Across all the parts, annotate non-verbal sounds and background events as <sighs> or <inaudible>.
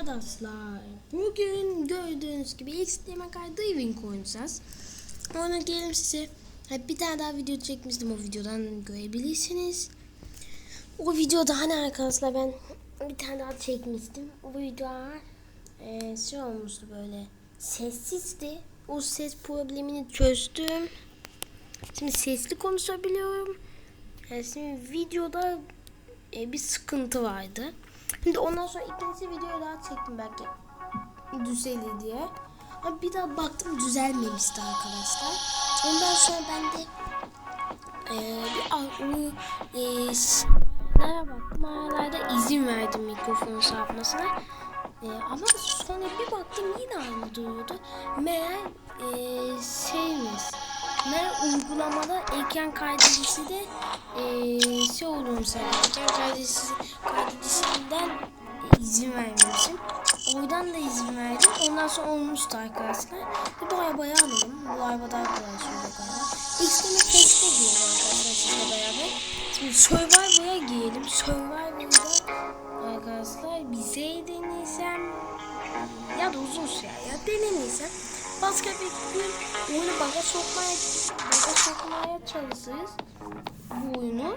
arkadaşlar. Bugün gördüğünüz gibi Extreme Car Driving oynayacağız. Ona gelin size. Bir tane daha video çekmiştim o videodan görebilirsiniz. O videoda hani arkadaşlar ben bir tane daha çekmiştim. O videolar e, şey olmuştu böyle sessizdi. O ses problemini çözdüm. Şimdi sesli konuşabiliyorum. Yani şimdi videoda e, bir sıkıntı vardı. Şimdi ondan sonra ikinci videoyu daha çektim belki düzelir diye. Ama bir daha baktım düzelmemişti arkadaşlar. Ondan sonra ben de e, bir onu e, baktım. Ayarlarda izin verdim mikrofonu yapmasına. E, ama sonra bir baktım yine aynı duruyordu. Meğer e, uygulamada ekran kaydedicisi de e, şey olduğunu söyledi. Ekran kaydedicisi, kaydedicisinden izin vermemişim. Oradan da izin verdim. Ondan sonra olmuştu arkadaşlar. Bir bu arabayı alalım. Bu araba daha kolay sürüyor galiba. X'de teste girelim arkadaşlar sizle beraber. Şimdi Survivor'a girelim. Survivor'da arkadaşlar bir şey ya da uzun süre ya denemesem başka bir gün oyunu baga sokmaya baga sokmaya çalışırız bu oyunu.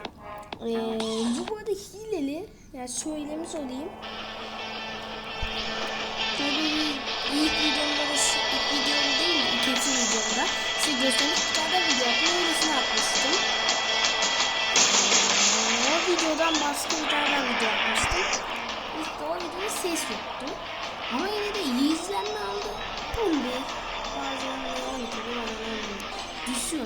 Ee, bu arada hileli yani söylemiş olayım. Tabii ilk videomda da ilk videom değil mi? İkinci videomda size göstermek bir tane video yaptım. Öylesine atmıştım. Ee, o videodan başka bir tane video yapmıştım. İşte o videoda ses yoktu. Ama yine de iyi izlenme aldı. 11, bazen de 12, bazen 11. Düşüyor.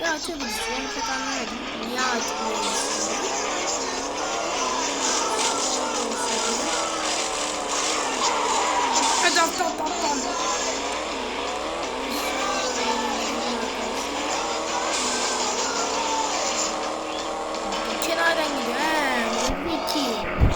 Ya tabii düşüyor. Ben pek anlamadım. Niye artık böyle? Hadi hadi hadi hadi. Kenardan gidiyor. He, bu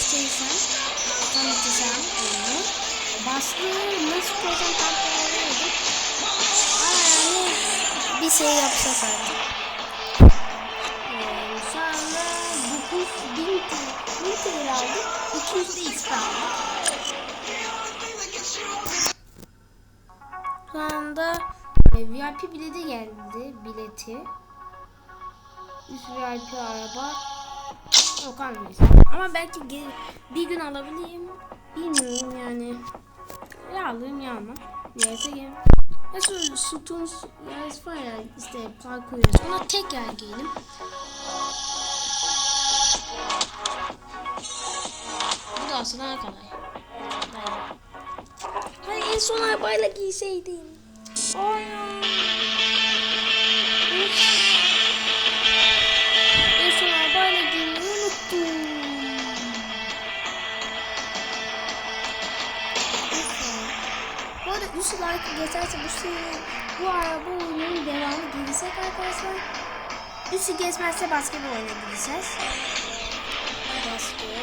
gösterirsem, tanıtacağım oyunu. Başlığı nasıl koyacağım tam veremedim. Ama yani bir şey yapacağız artık. Ee, şu anda 9000 TL, 1000 TL aldım. 200 de XP aldım. Şu anda e, VIP bileti geldi. Bileti. Üst VIP araba. Yok almayız. Ama belki bir gün alabilirim. Bilmiyorum yani. Ya alırım ya almam. Neyse gelin. Ya şu sütun yarısı ya işte parkur yarısı. Ona tekrar giyelim. Bu da aslında ne. Hayır. Hayır en son arabayla giyseydim. Ay. Bu 3 like geçerse bu seri bu araba oyununun devamı gelecek arkadaşlar. 3'ü geçmezse başka bir oyuna. Başlıyor.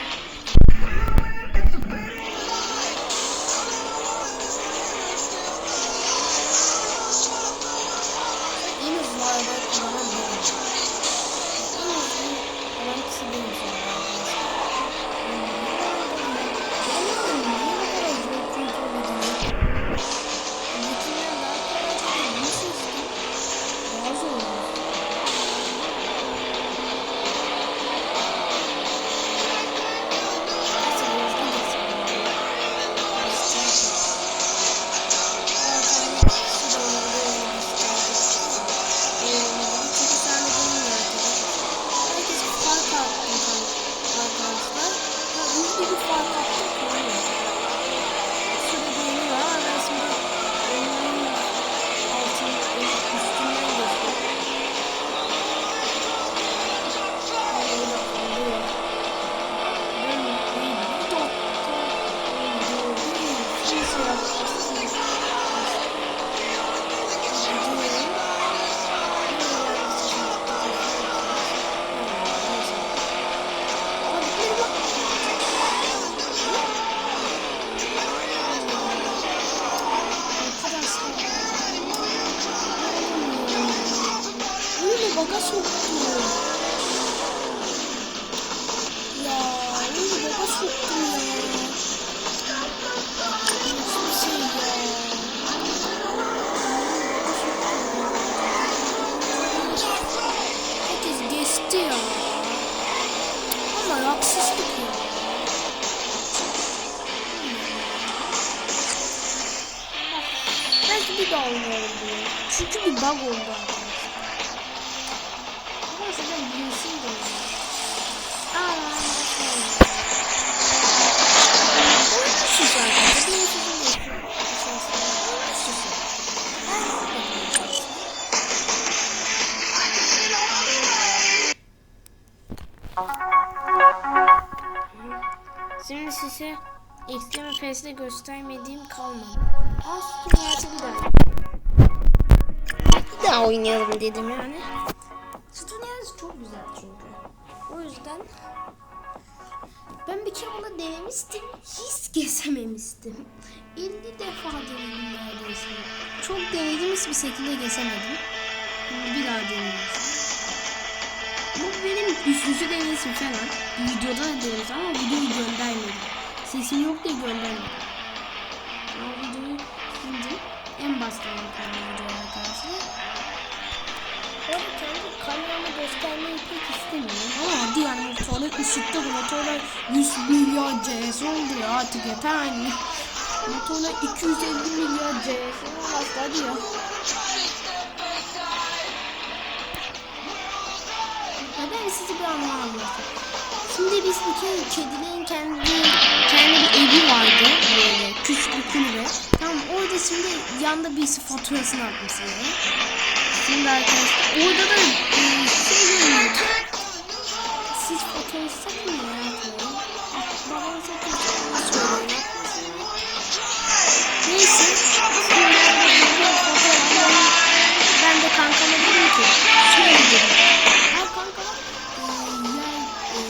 Ben yapmadım. Şimdi size Extreme Fest'te göstermediğim kalmadı. Hayatı bir daha. Bir daha oynayalım dedim yani. Ben bir kere bunu denemiştim. Hiç kesememiştim. 50 defa denedim neredeyse. Çok denedim hiçbir şekilde kesemedim. Bir daha deneyeceğim. Bu benim üçüncü deneyişim falan. Videoda da deniyoruz ama videoyu göndermedim. Sesim yok diye göndermedim. Ama videoyu sildim. En baştan arkadaşlar. Orada kameramı göstermeyi pek istemiyorum. Ama yani motorlar ışıkta bu motorlar 100 milyar CS oldu ya artık yeter anne. Motorlar 250 milyar CS olmaz hadi ya. Ya ben size bir anlamı anlatayım. Şimdi biz bir kere kedilerin kendi kendi bir evi vardı böyle küçük bir kulübe. Tamam orada şimdi yanda birisi faturasını atmış yani. Şimdi arkadaşlar orada da e, şey görünüyordu. Siz faturayı sakın ya. Babam söyleyin yapmasın. Neyse. Şimdi ben de kankama dedim ki şöyle dedim. Ha kanka e, ya e,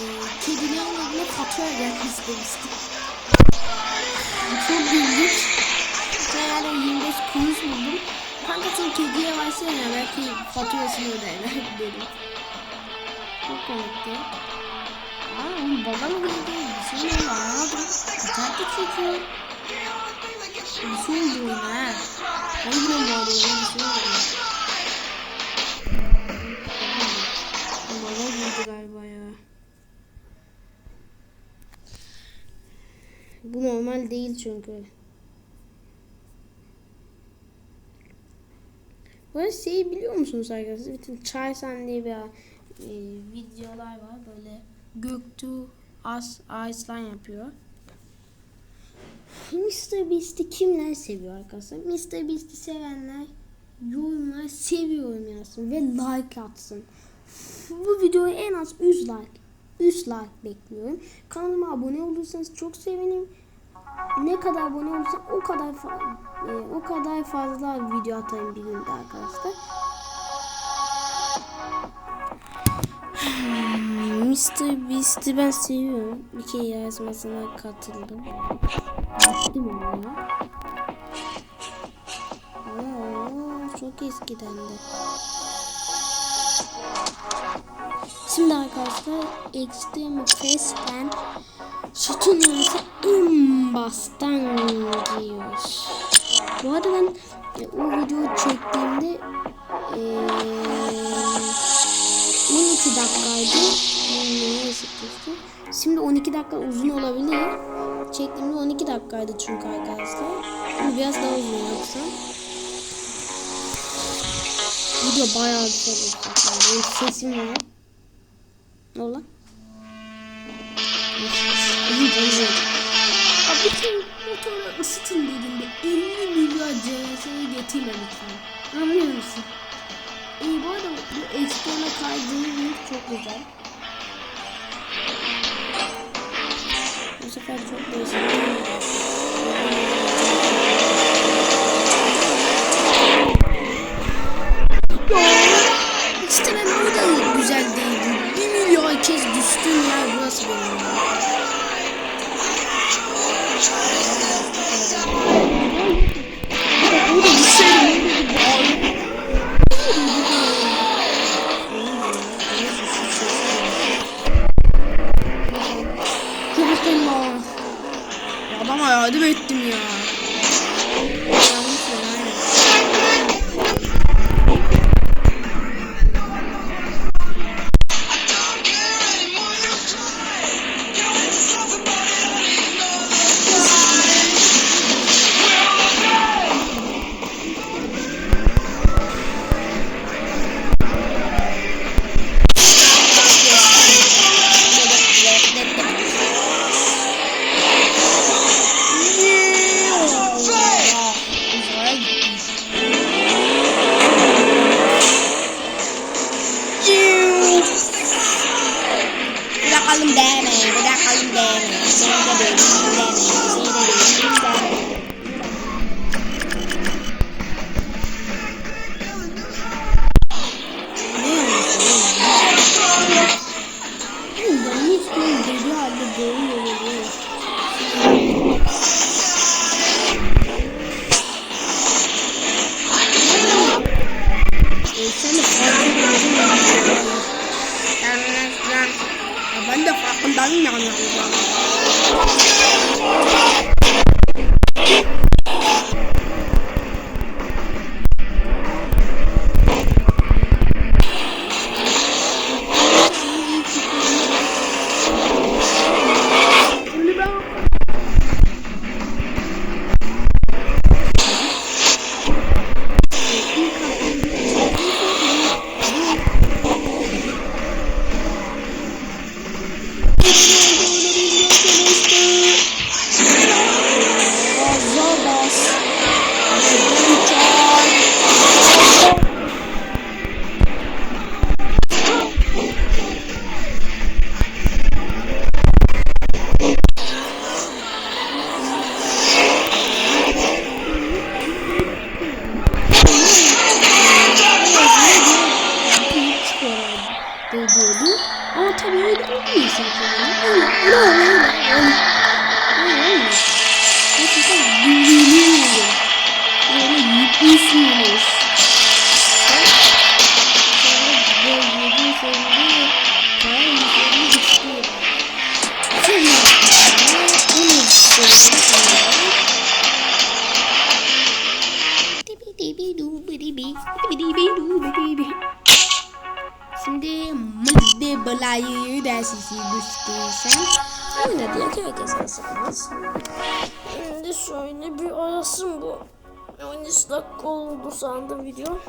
kedilerin evine fatura istemiştim. Kanka sen kediye versene ya belki faturasını öderler <laughs> dedim. Çok komikti. Aa oğlum baba mı geldi? Bir şey oldu anlamadım. İnternet çekiyor. Bir şey oldu oyuna ha. Ben yine bu arada bir şey oldu. Baba girdi galiba ya. Bu normal değil çünkü. Bu arada şeyi biliyor musunuz arkadaşlar? Bütün Çaysan diye bir e, videolar var. Böyle Göktuğ As Arslan yapıyor. Mr. Beast'i kimler seviyor arkadaşlar? Mr. Beast'i sevenler yorumlar seviyorum yazsın ve like atsın. Bu videoya en az 100 like 100 like bekliyorum. Kanalıma abone olursanız çok sevinirim. Ne kadar abone olursa o kadar e, o kadar fazla video atarım bir günde arkadaşlar. <sighs> Mr. Beast'i ben seviyorum. Bir kere yarışmasına katıldım. Gittim ona ya. Aa, çok eskiden de. Şimdi arkadaşlar Extreme Fest'ten sütun yarısı en baştan giyiyoruz. Bu arada ben e, o videoyu çektiğimde e, 12 dakikaydı. Şimdi 12 dakika uzun olabilir. Çektiğimde 12 dakikaydı çünkü arkadaşlar. Şimdi biraz daha uzun yapsam. Video bayağı güzel sesim var. Ne oldu motoru ısıtın dediğinde 50 milyar CS'yi getirme lütfen. Anlıyor musun? İyi bu arada bu ekstreme kaydığı link çok güzel. Bu sefer çok değişik. İşte ben burada güzel değildim. Bir milyon kez düştüm ya burası benim. ettim ya. ya. Ama tabii öyle değilsin falan. Öyle, balayı dersisi düştüysen öyle diye köy kesersiniz. Şimdi şöyle bir arasın bu. 13 dakika oldu sandım video.